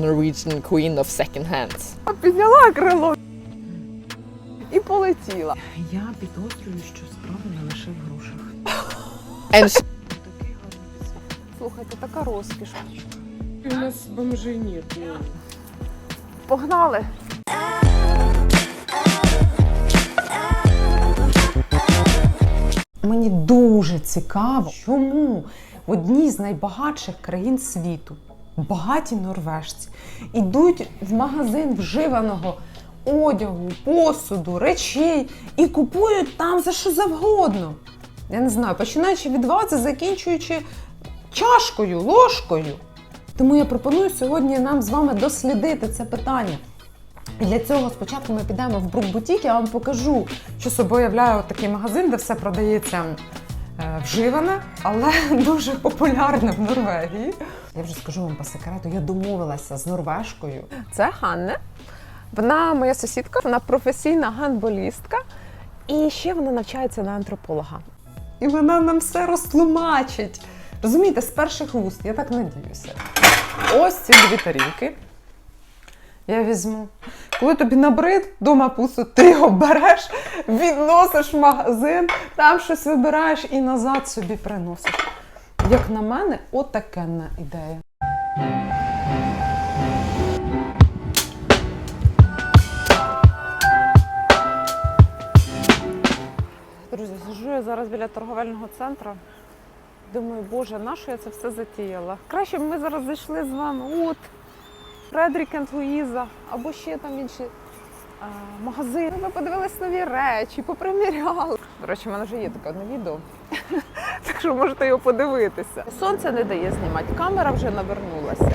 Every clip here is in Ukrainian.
Norwegian queen of second hands. Підняла крило і полетіла. Я підозрюю, що справа не лише в грошах. And. Слухайте, така розкіш. У нас бомжей нет. Погнали. Мені дуже цікаво, чому в одній з найбагатших країн світу багаті норвежці йдуть в магазин вживаного одягу, посуду, речей і купують там за що завгодно. Я не знаю, починаючи від вази, закінчуючи чашкою, ложкою. Тому я пропоную сьогодні нам з вами дослідити це питання. І для цього спочатку ми підемо в Брук Бутік, я вам покажу, що собою являє такий магазин, де все продається е, вживане, але дуже популярне в Норвегії. Я вже скажу вам по секрету, я домовилася з норвежкою. Це Ганне. Вона моя сусідка, вона професійна гандболістка. І ще вона навчається на антрополога. І вона нам все розтлумачить. Розумієте, з перших вуст, я так надіюся. Ось ці дві тарілки. Я візьму. Коли тобі набрид дома пусто, ти його береш, відносиш в магазин, там щось вибираєш і назад собі приносиш. Як на мене, отакенна ідея. Друзі, сижу я зараз біля торговельного центру. Думаю, боже, на що я це все затіяла? Краще б ми зараз зайшли з вами. От Фредрік енд Луїза, або ще там інші а, магазини. Ми подивились нові речі, поприміряли. До речі, в мене вже є таке одне відео. Так що можете його подивитися. Сонце не дає знімати, камера вже навернулася.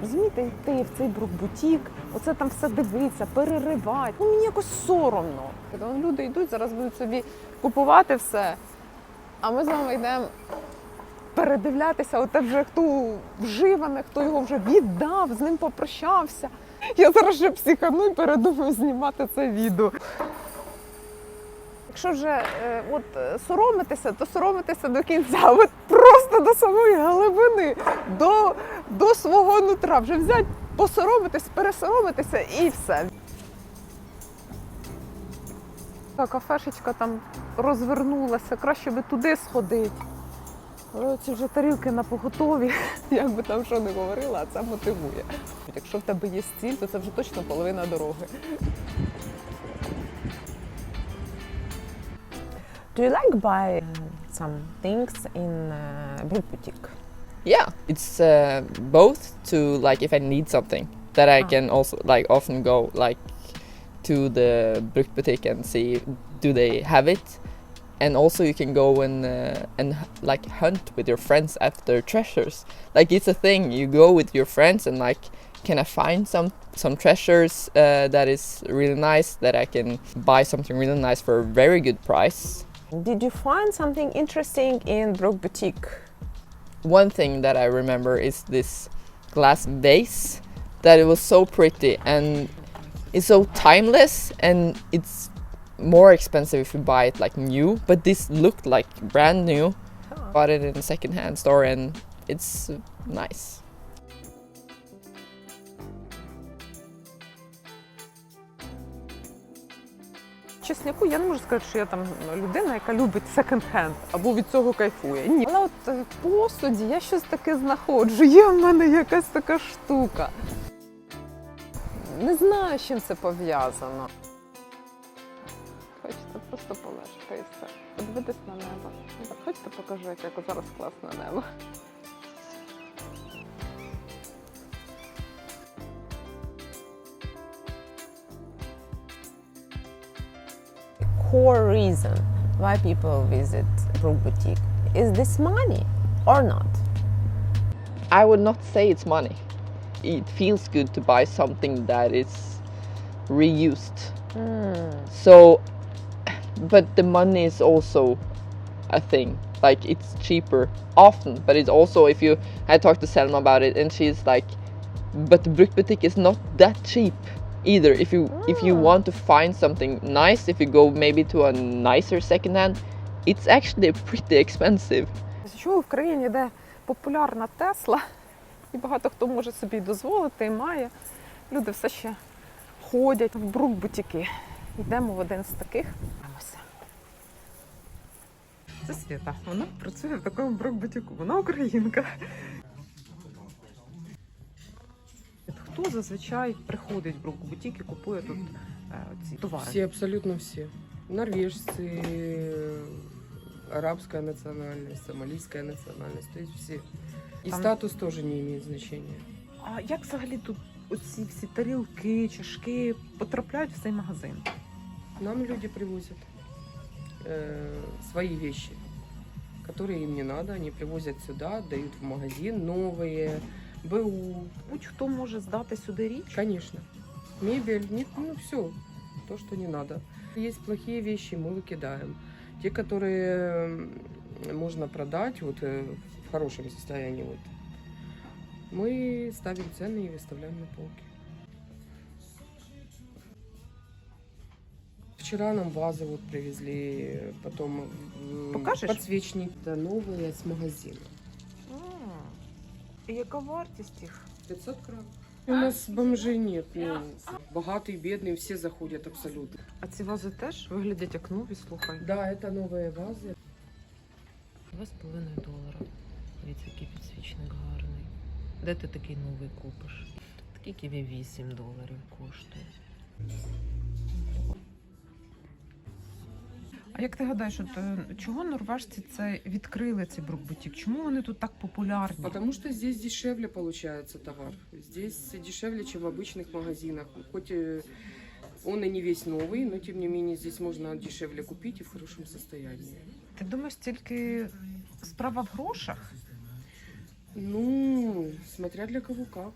Розумієте, йти в цей брукбутік, оце там все дивитися, переривати. Ну мені якось соромно. Люди йдуть, зараз будуть собі купувати все. А ми з вами йдемо передивлятися, оте вже хто вживане, хто його вже віддав, з ним попрощався. Я зараз вже психану і передумаю знімати це відео. Якщо вже е, от е, соромитися, то соромитися до кінця, от просто до самої глибини, до, до свого нутра. Вже взяти, посоромитись, пересоромитися і все. Та кафешечка там розвернулася, краще би туди сходити. Але ці вже тарілки на поготові, як би там що не говорила, а це мотивує. Якщо в тебе є стіль, то це вже точно половина дороги. Do you like buy uh, some things in uh, Brut boutique? yeah, it's uh, both to like if I need something that I Ah. can also like often go like to the Bruktbutik and see do they have it, and also you can go and uh, and like hunt with your friends after treasures. Like it's a thing you go with your friends and like can I find some some treasures uh, that is really nice that I can buy something really nice for a very good price. Did you find something interesting in Brooke Boutique? one thing that I remember is this glass vase that it was so pretty and it's so timeless and it's more expensive if you buy it like new but this looked like brand new bought it in a second-hand store and it's nice Чесняку, я не можу сказати, що я там людина, яка любить секонд-хенд або від цього кайфує. Ні. Але от е, в посуді я щось таке знаходжу. Є в мене якась така штука. Не знаю, з чим це пов'язано. Хочете просто полежати і все. Подивитись на небо. Ну, так, Хочете покажу, яке зараз класне небо. core reason why people visit Brooke Boutique is this money or not? I would not say it's money it feels good to buy something that is reused So, but the money is also a thing. Like it's cheaper often, but it's also if you. I talked to Selma about it, and she's like, but the Bruktbutik is not that cheap either. If you if you want to find something nice, if you go maybe to a nicer secondhand, it's actually pretty expensive. Чому в країні, де популярна Тесла, і багато хто може собі дозволити і має, люди все ще ходять в брук-бутіки. Йдемо в один з таких. Це Свята. Вона працює в такому брук-бутіку. Вона українка. Хто зазвичай приходить в брук-бутік і купує тут е, ці товари? Все, абсолютно все. Норвежцы, арабская национальность, сомалийская национальность. То есть все. И Там- статус тоже не имеет значения. А як взагалі тут оці всі тарілки, чашки потрапляють в цей магазин? Нам люди привозят э, свои вещи, которые им не надо. Они привозят сюда, дают в магазин новые, БУ. Будь-хто може здати сюди річ. Конечно. Мебель, нет, ну все, то, что не надо. Есть плохие вещи, мы выкидаем. Те, которые можно продать вот э, в хорошем состоянии, вот, мы ставим цены и выставляем на полки. Вчера нам вазы вот привезли, потом м, Покажешь? подсвечник. Это новые с магазина. І яка вартість їх? 500 крон. У нас бомжей нет. Ну, богатые, бедные, все заходят абсолютно. А ці вази теж виглядять як нові, слухай. Да, это новые вазы. Два з половиною долара. Дивіться, який підсвічник гарний. Де ти такий новий купиш? Такий ківі 8 доларів коштує. А як ти гадаєш, от, е, чого норвежці це відкрили цей брукбутік? Чому вони тут так популярні? Потому что здесь дешевле получается товар. Здесь дешевле, чем в обычных магазинах. Хоть э, он и не весь новый, но тем не менее здесь можно дешевле купить и в хорошем состоянии. Ти думаєш, тільки справа в грошах? Ну, смотря для кого как.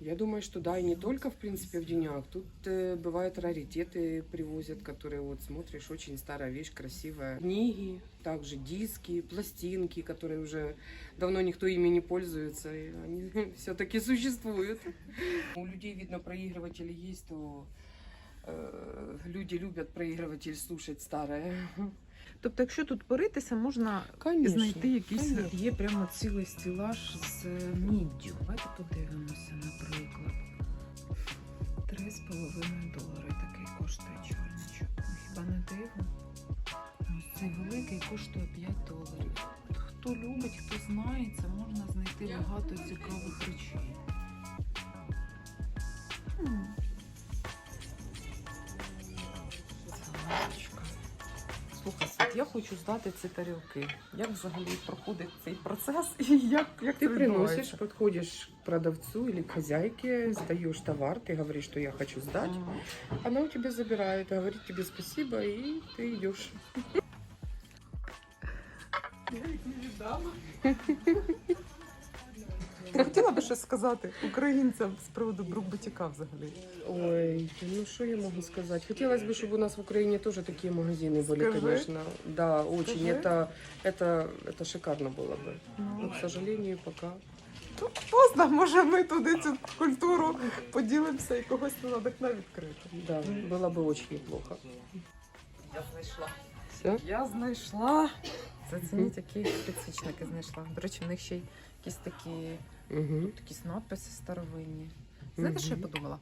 Я думаю, что да, и не только, в принципе, в деньгах. Тут э, бывают раритеты привозят, которые вот смотришь, очень старая вещь, красивая. Книги, также диски, пластинки, которые уже давно никто ими не пользуется, и они все-таки существуют. У людей, видно, проигрыватели есть, то э, люди любят проигрыватель слушать старое. Тобто, якщо тут поритися, можна Конечно. знайти якийсь конечно. є прямо цілий стілаж з е, міддю. Давайте подивимося, наприклад. Три з половиною долари такий коштує чорничок. Ну, Хіба не диво? Ось цей великий коштує 5 доларів. Хто любить, хто знає, це можна знайти багато цікавих речей. я хочу здати ці тарілки. Як взагалі проходить цей процес і як, як Ты це приносишь, відбувається? подходишь к продавцу или к хозяйке, сдаешь товар, ты говоришь, что я хочу сдать. Мгм. Она у тебя забирает, говорит тебе спасибо, и ты идешь. Ти хотіла би щось сказати українцям з приводу брукбутіка взагалі? Ой, ну что я могу сказать? Хотелось бы, чтобы у нас в Украине тоже такие магазины были, Скажи. конечно. Да, очень. Скажи. Это, это, это шикарно было бы. Но, к сожалению, пока. Поздно, може ми туди цю культуру поділимося і когось на надихне відкрити. Да, было бы очень неплохо. Я знайшла. Все? Я знайшла. Зацініть, які підсвічники знайшла. До речі, в них ще й якісь такі, Угу. якісь надписи старовинні. Знаєте, що я подумала?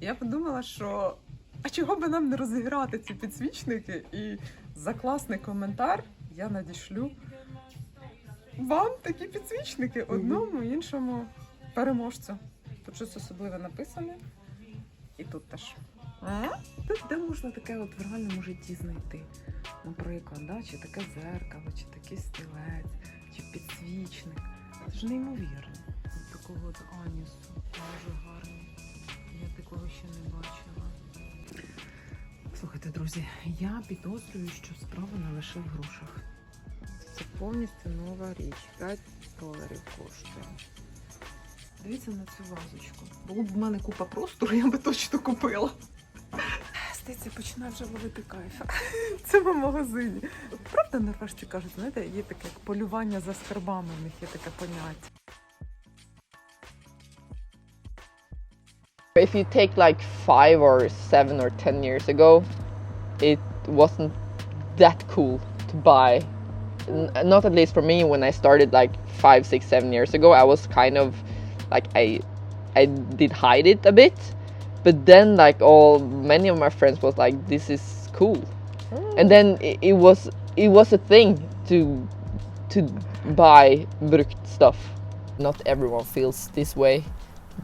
Я подумала, що а чого би нам не розіграти ці підсвічники і за класний коментар я надішлю вам такі підсвічники одному іншому переможцю. Тут щось особливе написане. І тут теж. А? Тут де можна таке от в реальному житті знайти? Наприклад, да? чи таке зеркало, чи такий стілець, чи підсвічник. Це ж неймовірно. Такого от анісу. Дуже гарний. Я такого ще не бачила. Слухайте, друзі, я підозрюю, що справа не лише в грошах. Це повністю нова річ. 5 доларів коштує. Дивіться на цю вазочку. Було б в мене купа простору, я би точно купила. Здається, починаю вже ловити кайф в цьому магазині. Правда, норвежці кажуть, знаєте, є таке як полювання за скарбами, в них є таке поняття. If you take like five or seven or ten years ago, it wasn't that cool to buy N- not at least for me when I started like five, six, seven years ago. I was kind of like I, I did hide it a bit, but then like all many of my friends was like, "This is cool," hmm. and then it, it was it was a thing to to buy brukt stuff. Not everyone feels this way,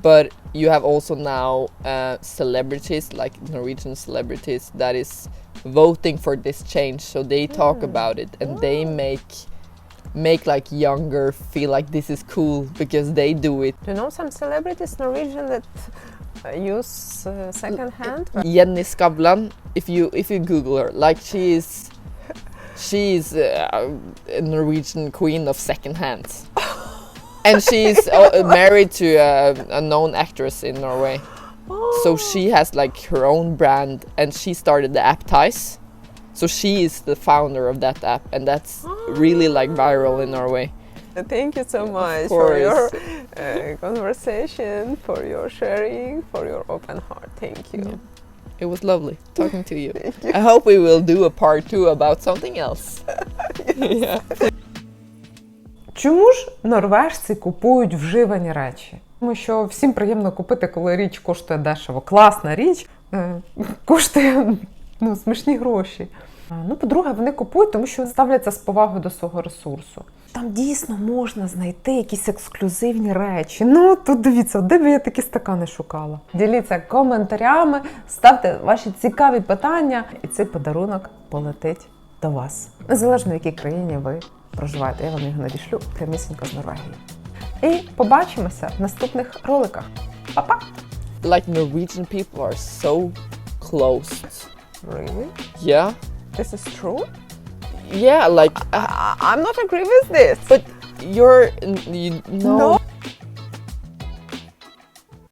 but you have also now uh, celebrities like Norwegian celebrities that is voting for this change. So they talk about it and they make make like younger feel like this is cool because they do it. Do you know some celebrities Norwegian that uh, use uh, second hand? Jenny Skavlan, if you if you Google her, like she is she is uh, a Norwegian queen of second hands. And she's uh, married to a, a known actress in Norway. So she has like her own brand and she started the app Tice. So she is the founder of that app and that's really like viral in Norway. Thank you so much for your uh, conversation, for your sharing, for your open heart. Thank you. Yeah. It was lovely talking to you. I hope we will do a part two about something else. yeah. Чому ж норвежці купують вживані речі? Тому що всім приємно купити, коли річ коштує дешево. Класна річ е, коштує ну, смішні гроші. Ну, по-друге, вони купують, тому що ставляться з повагою до свого ресурсу. Там дійсно можна знайти якісь ексклюзивні речі. Ну, тут дивіться, де б я такі стакани шукала. Діліться коментарями, ставте ваші цікаві питання, і цей подарунок полетить до вас. Незалежно в якій країні ви проживаєте. Я вам його надішлю прямісінько з Норвегії. І побачимося в наступних роликах. Па-па! Like Norwegian people are so closed. Really? Yeah. This is true? Yeah, like I, I'm not agree with this. but you're you no. No.